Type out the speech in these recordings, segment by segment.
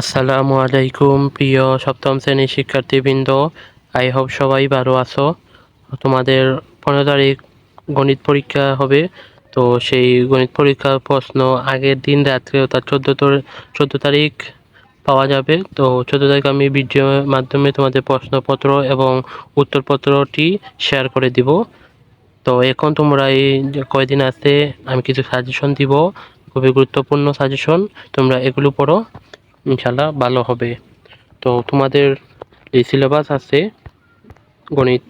আসসালামু আলাইকুম, প্রিয় সপ্তম শ্রেণির শিক্ষার্থীবৃন্দ। আই হোপ সবাই ভালো আছো। তোমাদের পনেরো তারিখ গণিত পরীক্ষা হবে। তো সেই গণিত পরীক্ষার প্রশ্ন আগের দিন রাত্রে, অর্থাৎ চোদ্দ চোদ্দ তারিখ পাওয়া যাবে। তো চোদ্দ তারিখ আমি ভিডিওর মাধ্যমে তোমাদের প্রশ্নপত্র এবং উত্তরপত্রটি শেয়ার করে দিব। তো এখন তোমরা এই কয়দিন আছে, আমি কিছু সাজেশন দিব। খুবই গুরুত্বপূর্ণ সাজেশন তোমরা এগুলো পড়ো। ইনশাল্লাহ ভালো হবে। তো তোমাদের যে সিলেবাস আছে গণিত।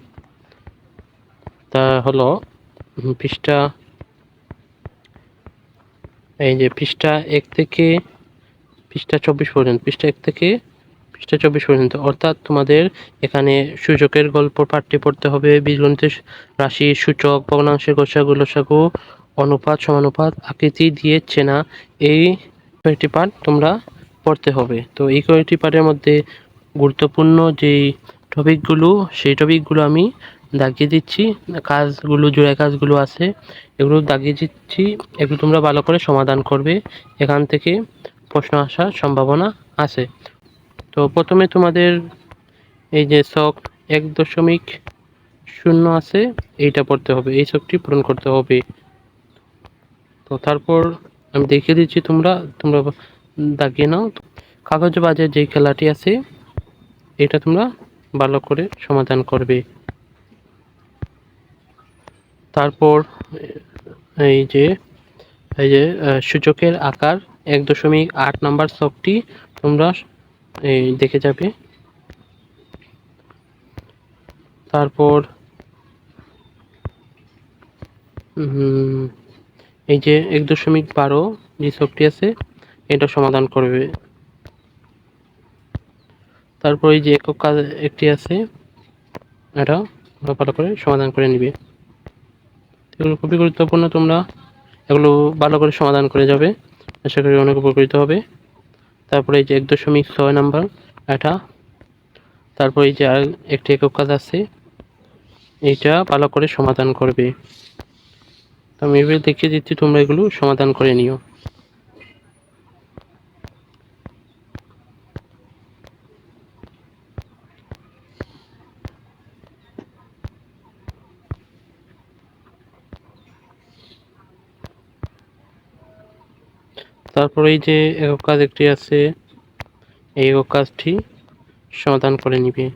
তা হলো পৃষ্ঠা, এই যে পৃষ্ঠা এক থেকে, পৃষ্ঠা চব্বিশ পর্যন্ত, পৃষ্ঠা এক থেকে পৃষ্ঠা চব্বিশ পর্যন্ত। অর্থাৎ তোমাদের এখানে সূচকের গল্প পাঠটি পড়তে হবে বীজগণিতের রাশি, সূচক ভগ্নাংশের গোসাগু, লসাগু, অনুপাত, সমানুপাত, আকৃতি দিয়ে চেনা। এই কয়েকটি পাঠ তোমরা পড়তে হবে। তো এই কয়েকটি পাঠের মধ্যে গুরুত্বপূর্ণ যেই টপিকগুলো, সেই টপিকগুলো আমি দাগিয়ে দিচ্ছি। কাজগুলো, জোড়া কাজগুলো আছে, এগুলো দাগিয়ে দিচ্ছি। এগুলো তোমরা ভালো করে সমাধান করবে। এখান থেকে প্রশ্ন আসার সম্ভাবনা আছে। তো প্রথমে তোমাদের এই যে শখ এক দশমিক শূন্য আছে, এইটা পড়তে হবে। এই শখটি পূরণ করতে হবে। তো তারপর আমি দেখিয়ে দিচ্ছি তোমরা তোমরা দাগিয়ে নাও। কাগজ বাজে যে খেলাটি আছে, এটা তোমরা ভালো করে সমাধান করবে। তারপর, এই যে এই যে সূচকের আকার এক দশমিক আট নাম্বার শখটি তোমরা, এই, দেখে যাবে। তারপর এই যে এক দশমিক বারো যে শখটি আছে এটা সমাধান করবে। তারপর এই যে একক কাজ একটি আছে, এটা ভালো করে সমাধান করে নিবে। এগুলো খুবই গুরুত্বপূর্ণ, তোমরা এগুলো ভালো করে সমাধান করে যাবে। আশা করি অনেক উপকৃত হবে। তারপরে এই যে এক দশমিক ছয় নাম্বার, এটা। তারপর এই যে একটি একক কাজ আছে, এইটা ভালো করে সমাধান করবে। আমি এবার দেখিয়ে দিচ্ছি, তোমরা এগুলো সমাধান করে নিও। তারপরে এই যে একক কাজ একটি আছে, এই একক কাজটি সমাধান করে নিবে।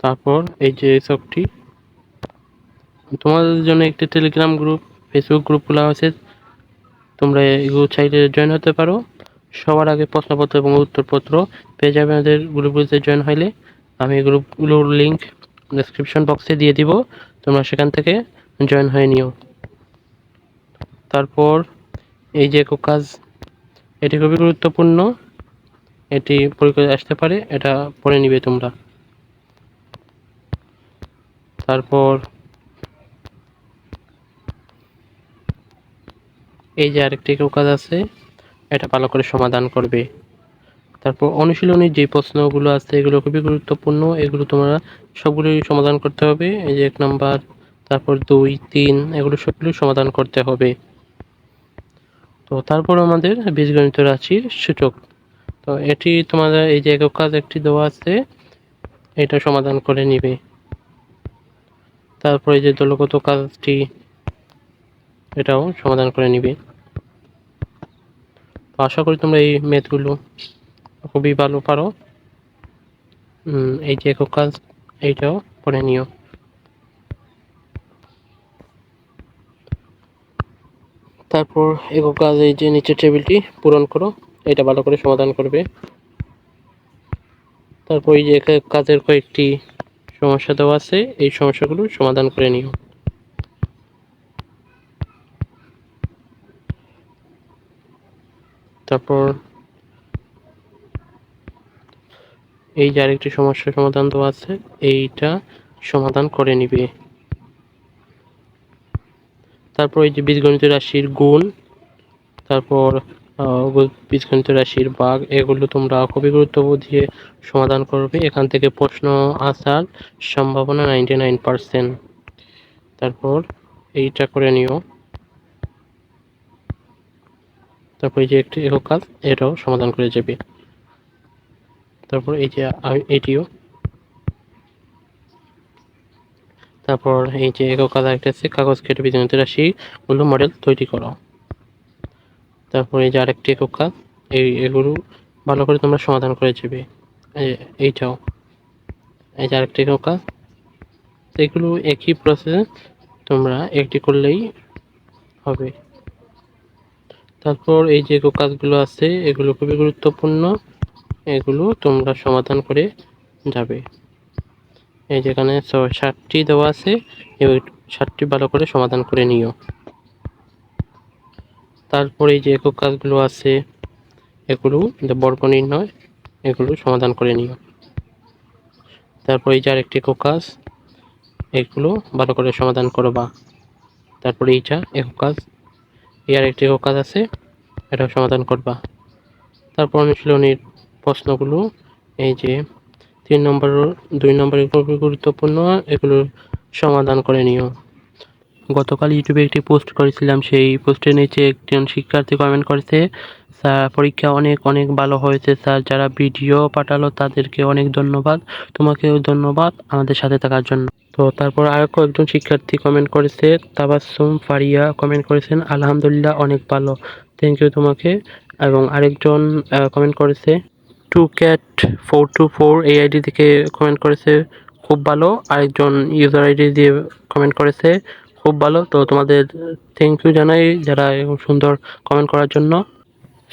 তারপর এই যে সবটি তোমাদের জন্য একটি টেলিগ্রাম গ্রুপ ফেসবুক গ্রুপ খোলা হয়েছে তোমরা এগুলো চাইলে জয়েন হতে পারো। সবার আগে প্রশ্নপত্র এবং উত্তরপত্র পেয়ে যাবে আমাদের গ্রুপগুলোতে জয়েন হইলে। আমি গ্রুপগুলোর লিঙ্ক ডেসক্রিপশন বক্সে দিয়ে দিব। তোমরা সেখান থেকে জয়েন হয়ে নিও। তারপর এই যে একক কাজ, এটি খুবই গুরুত্বপূর্ণ। এটি পরীক্ষায় আসতে পারে, এটা পড়ে নিবে তোমরা। তারপর এই যে আরেকটি কাজ আছে, এটা ভালো করে সমাধান করবে। তারপর অনুশীলনের যে প্রশ্নগুলো আছে, এগুলো খুবই গুরুত্বপূর্ণ। এগুলো তোমরা সবগুলোই সমাধান করতে হবে। এই যে এক নম্বর, তারপর দুই, তিন, এগুলো সবগুলো সমাধান করতে হবে। তো তারপর আমাদের বীজগণিত রাশির সূচক। তো এটি তোমাদের এই যে একক কাজ একটি দেওয়া আছে, এটা সমাধান করে নিবে। তারপরে যে দলগত কাজটি, এটাও সমাধান করে নিবে। আশা করি তোমরা এই ম্যাথগুলো খুবই ভালো, পারো। এই যে কাজ, এইটাও করে নিও। তারপর একক কাজ, এই যে নিচের টেবিলটি পূরণ করো, এটা ভালো করে সমাধান করবে। তারপর এই যে কাজের কয়েকটি সমস্যা দেওয়া আছে, এই সমস্যাগুলো সমাধান করে নিও। তারপর এই যে আরেকটি সমস্যা সমাধান দেওয়া আছে, এইটা সমাধান করে নিবে। তারপর এই যে বীজগণিত রাশির গুণ, তারপর বীজগণিত রাশির বাঘ এগুলো তোমরা খুবই গুরুত্ব দিয়ে সমাধান করবে। এখান থেকে প্রশ্ন আসার সম্ভাবনা নাইনটি নাইন পার্সেন্ট তারপর এইটা করে নিও। তারপর এই যে একটি একক কাজ, এটাও সমাধান করে যাবে। তারপর এই যে এটিও। তারপর এই যে একক কাজ একটা আছে, কাগজ কেটে বীজগণিত রাশি গুলো মডেল তৈরি করো। তারপর এই যে আরেকটি একক কাজ এই এগুলো ভালো করে তোমরা সমাধান করে যাবে। এইটাও এই যে আরেকটি একক এগুলো একই প্রসেস তোমরা একটি করলেই হবে। তারপর এই যে কাজগুলো আছে, এগুলো খুবই গুরুত্বপূর্ণ। এগুলো তোমরা সমাধান করে যাবে। এই যেখানে ষাটটি দেওয়া আছে, এই ষাটটি ভালো করে সমাধান করে নিও। তারপরে যে একক কাজগুলো আছে, এগুলো বর্গ নির্ণয়, এগুলো সমাধান করে নিও। তারপরে এই যে আরেকটি একক কাজ, এগুলো ভালো করে সমাধান করবা তারপরে এইটা একক কাজ, এই আর একটি একক কাজ আছে, এটাও সমাধান করবা। তারপর অনুশীলনীর প্রশ্নগুলো, এই যে তিন নম্বর, দুই নম্বরের খুবই গুরুত্বপূর্ণ, এগুলো সমাধান করে নিও। গতকাল ইউটিউবে একটি পোস্ট করেছিলাম, সেই পোস্টের নিচে একজন শিক্ষার্থী কমেন্ট করেছে, স্যার, পরীক্ষা অনেক অনেক ভালো হয়েছে, স্যার। যারা ভিডিও পাঠালো তাদেরকে অনেক ধন্যবাদ। তোমাকেও ধন্যবাদ আমাদের সাথে থাকার জন্য। তো তারপর আরও কয়েকজন শিক্ষার্থী কমেন্ট করেছে তাবাসুম ফারিয়া কমেন্ট করেছেন, আলহামদুলিল্লাহ, অনেক ভালো। থ্যাংক ইউ তোমাকে। এবং আরেকজন কমেন্ট করেছে two cat four two four এই আইডি থেকে কমেন্ট করেছে, খুব ভালো। আরেকজন ইউজার আইডি দিয়ে কমেন্ট করেছে, খুব ভালো। তো তোমাদের থ্যাংক ইউ জানাই যারা এরকম সুন্দর কমেন্ট করার জন্য।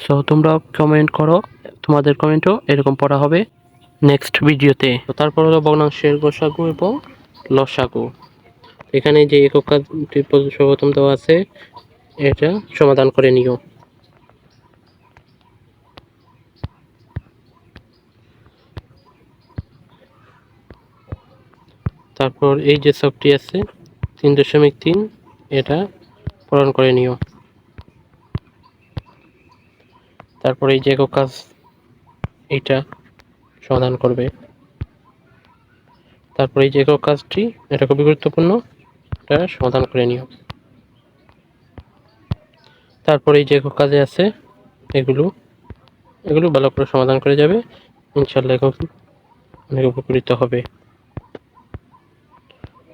সো তোমরা কমেন্ট করো, তোমাদের কমেন্টও এরকম পড়া হবে নেক্সট ভিডিওতে তো তারপর হলো ভগ্নাংশের গোসাগু এবং লসাগু। এখানে যে একক কাজটি সর্বপ্রথম দেওয়া আছে, এটা সমাধান করে নিও। তারপর এই যে ছকটি আছে, তিন দশমিক তিন, এটা পূরণ করে নিও। তারপর এই যে কাজ, এইটা সমাধান করবে। তারপর এই যে কাজটি, এটা খুবই গুরুত্বপূর্ণ, এটা সমাধান করে নিও। তারপর এই যে কাজে আছে, এগুলো এগুলো ভালো করে সমাধান করে যাবে। ইনশাল্লাহ অনেক উপকৃত হবে।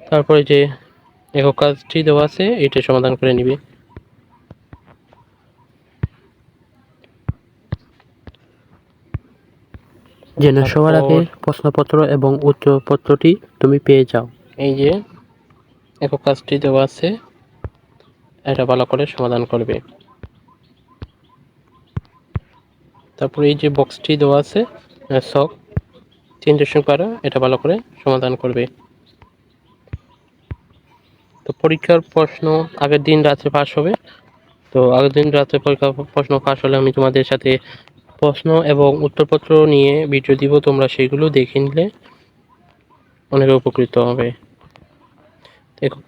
তারপরে যে একক কাজটি দেওয়া আছে এটা সমাধান করে নিবে। যেন সবার আগে প্রশ্নপত্র এবং উত্তরপত্রটি তুমি পেয়ে যাও। এই যে একক কাজটি দেওয়া আছে এটা ভালো করে সমাধান করবে। তারপরে এই যে বক্সটি দেওয়া আছে শখ তিন দশমিক বারো এটা ভালো করে সমাধান করবে। তো পরীক্ষার প্রশ্ন আগের দিন রাতে পাশ হবে। তো আগের দিন রাতে পরীক্ষার প্রশ্ন পাশ হলে আমি তোমাদের সাথে প্রশ্ন এবং উত্তরপত্র নিয়ে ভিডিও দিব, তোমরা সেগুলো দেখে নিলে অনেক উপকৃত হবে।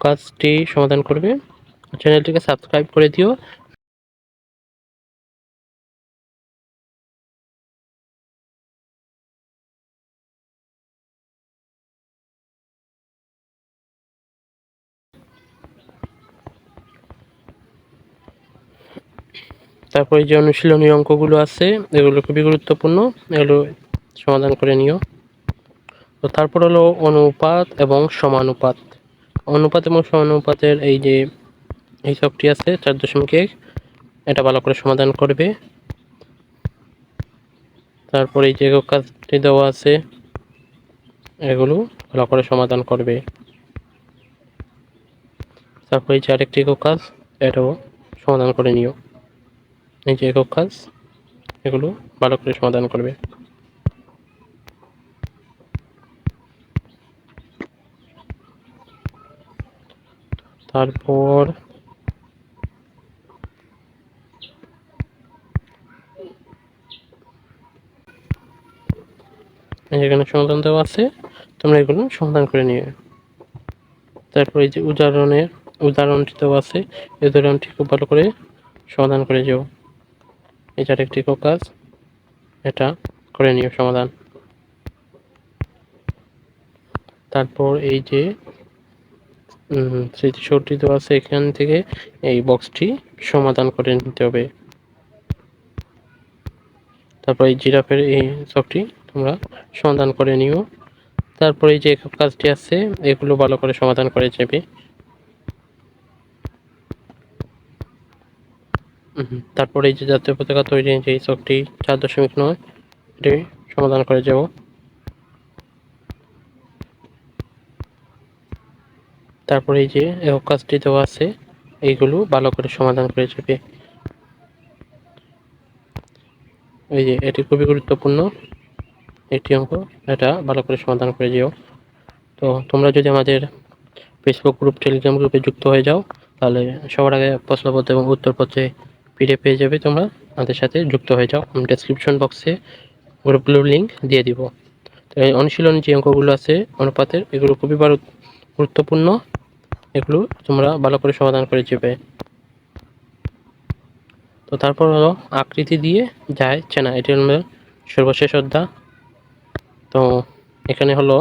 কাজটি সমাধান করবে। চ্যানেলটিকে সাবস্ক্রাইব করে দিও তারপরে যে অনুশীলনী অঙ্কগুলো আছে, এগুলো খুবই গুরুত্বপূর্ণ, এগুলো সমাধান করে নিও। তো তারপর হলো অনুপাত এবং সমানুপাত। অনুপাত এবং সমানুপাতের এই যে এই সবটি আছে, চার দশমিক এক, এটা ভালো করে সমাধান করবে। তারপরে এই যে কাজটি দেওয়া আছে, এগুলো ভালো করে সমাধান করবে। তারপরে যে আরেকটি কাজ, এটাও সমাধান করে নিও। এই যে একক কাজ, এগুলো ভালো করে সমাধান করবে। তারপর এখানে সমাধান দেওয়া আছে, তোমরা এগুলো সমাধান করে নিও। তারপর এই যে উদাহরণের, উদাহরণটি দেওয়া আছে, এই উদাহরণটি খুব ভালো করে সমাধান করে যাও। এই একটি কাজ এটা করে নিও সমাধান। তারপর এই যে স্মৃতিশক্তি দেওয়া আছে এখান থেকে এই বক্সটি সমাধান করে নিতে হবে। তারপর এই জিরাফের এই সবটি তোমরা সমাধান করে নিও। তারপরে যে কাজটি আছে, এগুলো ভালো করে সমাধান করে যাবে। তারপরে এই যে জাতীয় পতাকা তৈরি যে চকটি চার দশমিক নয় এটি সমাধান করে যাব। তারপরে এই যে একক কাজটি দেওয়া আছে, এইগুলো ভালো করে সমাধান করে যাবে। এই যে এটি খুবই গুরুত্বপূর্ণ একটি অঙ্ক, এটা ভালো করে সমাধান করে যেও। তো তোমরা যদি আমাদের ফেসবুক গ্রুপ টেলিগ্রাম গ্রুপে যুক্ত হয়ে যাও, তাহলে সবার আগে প্রশ্নপত্র এবং উত্তরপত্রে পিডিএফ পেয়ে যাবে তোমরা। আমাদের সাথে যুক্ত হয়ে যাও। আমি ডেসক্রিপশন বক্সে গ্রুপগুলোর লিঙ্ক দিয়ে দিব। তো এই অনুশীলন যে অঙ্কগুলো আছে, অনুপাতের, এগুলো খুবই গুরুত্বপূর্ণ। এগুলো তোমরা ভালো করে সমাধান করে যাবে। তো তারপর হলো আকৃতি দিয়ে যায় চেনা। এটি হলো সর্বশেষ অধ্যা তো এখানে হলো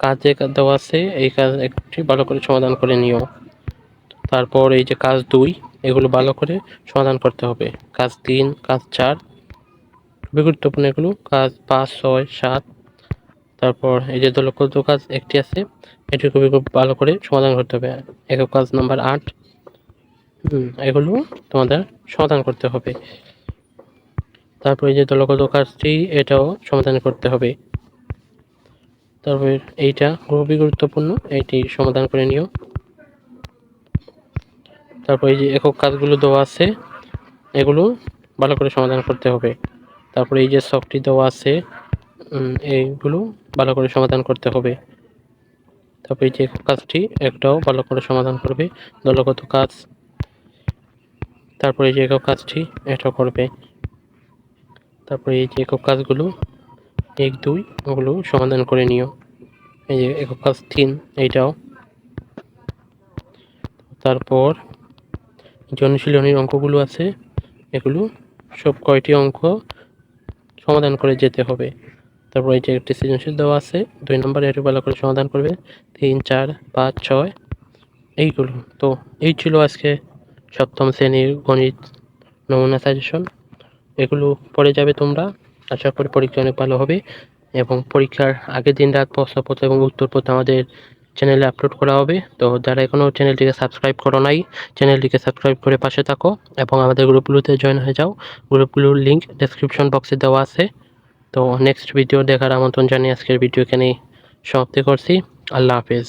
কাজ যে দেওয়া আছে, এই কাজ একটি ভালো করে সমাধান করে নিও। তারপর এই যে কাজ দুই এগুলো ভালো করে সমাধান করতে হবে। কাজ তিন, কাজ চার খুবই গুরুত্বপূর্ণ এগুলো। কাজ পাঁচ, ছয়, সাত, তারপর এই যে দলগত কাজ একটি আছে, এটি খুবই খুব ভালো করে সমাধান করতে হবে। একক কাজ নাম্বার আট এগুলো তোমাদের সমাধান করতে হবে। তারপর এই যে দলগত কাজটি, এটাও সমাধান করতে হবে। তারপর এইটা খুবই গুরুত্বপূর্ণ এটি সমাধান করে নিও। তারপর এই যে একক কাজগুলো দেওয়া আছে, এগুলো ভালো করে সমাধান করতে হবে। তারপরে এই যে শখটি দেওয়া আছে এইগুলো ভালো করে সমাধান করতে হবে। তারপরে এই যে একক কাজটি একটাও ভালো করে সমাধান করবে, দলগত কাজ। তারপরে এই যে একক কাজটি এটাও করবে। তারপরে এই যে একক কাজগুলো, এক, দুই, ওগুলো সমাধান করে নিও। এই যে একক কাজ তিন, এইটাও। তারপর যে অনুশীলনীর অঙ্কগুলো আছে। এগুলো সব কয়টি অঙ্ক সমাধান করে যেতে হবে। তারপর এই যে একটি সৃজনশীল দেওয়া আছে, দুই নম্বর এটি ভালো করে সমাধান করবে। তিন, চার, পাঁচ, ছয়, এইগুলো। তো এই ছিল আজকে সপ্তম শ্রেণির গণিত নমুনা সাজেশন এগুলো পড়ে যাবে তোমরা। আশা করি পরীক্ষা অনেক ভালো হবে এবং পরীক্ষার আগের দিন, রাত প্রশ্নপত্র এবং উত্তরপত্র আমাদের চ্যানেলে আপলোড করা হবে। তো যারা এখনও চ্যানেলটিকে সাবস্ক্রাইব করো নাই, চ্যানেলটিকে সাবস্ক্রাইব করে পাশে থাকো এবং আমাদের গ্রুপগুলোতে জয়েন হয়ে যাও। গ্রুপগুলোর লিঙ্ক ডেসক্রিপশন বক্সে দেওয়া আছে। তো নেক্সট ভিডিও দেখার আমন্ত্রণ জানিয়ে আজকের ভিডিও এখানেই সমাপ্তি করছি। আল্লাহ হাফেজ।